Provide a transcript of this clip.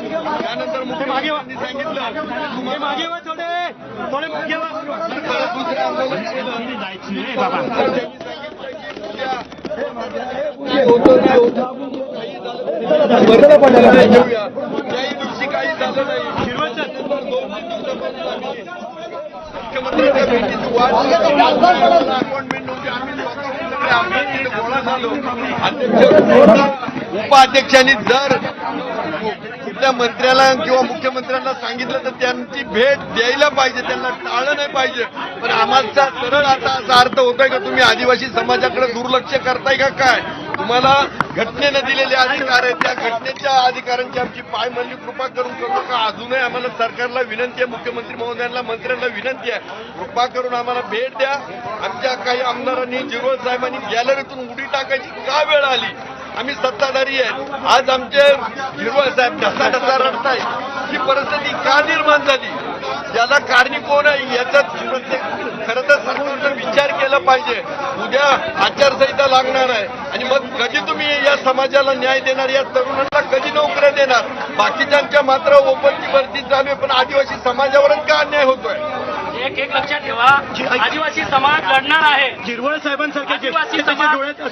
त्यानंतर मुख्यमंत्र्यांनी सांगितलं मागे थोडे थोडे मागे दुसरं आंदोलन दिवशी काही झालं नाही मुख्यमंत्र्यांच्या अपॉइंटमेंट नव्हती आम्ही स्वतः आम्ही तिकडे गोळा झालो अध्यक्ष उपाध्यक्षांनी जर कुठल्या मंत्र्याला किंवा मुख्यमंत्र्यांना सांगितलं तर त्यांची भेट द्यायला पाहिजे त्यांना टाळलं नाही पाहिजे. पण आम्हाला सरळ आता असा अर्थ होतोय का तुम्ही आदिवासी समाजाकडे दुर्लक्ष करताय का काय? तुम्हाला घटनेनं दिलेले अधिकार आहेत त्या घटनेच्या अधिकारांची आमची पायमल्ली कृपा करून करू का? अजूनही आम्हाला सरकारला विनंती आहे मुख्यमंत्री महोदयांना मंत्र्यांना विनंती आहे. कृपा करून आम्हाला भेट द्या. आमच्या काही आमदारांनी जिरोळ साहेबांनी गॅलरीतून उडी टाकायची का वेळ आली? आम्ही सत्ताधारी आहेत. आज आमचे हिरवळ साहेब ढसा ढसा रडताय ही परिस्थिती का निर्माण झाली? याला कारणी कोण आहे? याच्यात प्रत्येक खरं तर सरकारनं विचार केला पाहिजे. उद्या आचारसंहिता लागणार आहे. आणि मग कधी तुम्ही या समाजाला न्याय देणार? या तरुणांना कधी नोकऱ्या देणार? बाकीच्यांच्या मात्र ओपनची भरती चालू आहे पण आदिवासी समाजावरच का अन्याय होतोय? एक एक लक्षात ठेवा. आदिवासी समाज लढणार आहे. जिरवळ साहेबांसारखे आदिवासी समाज-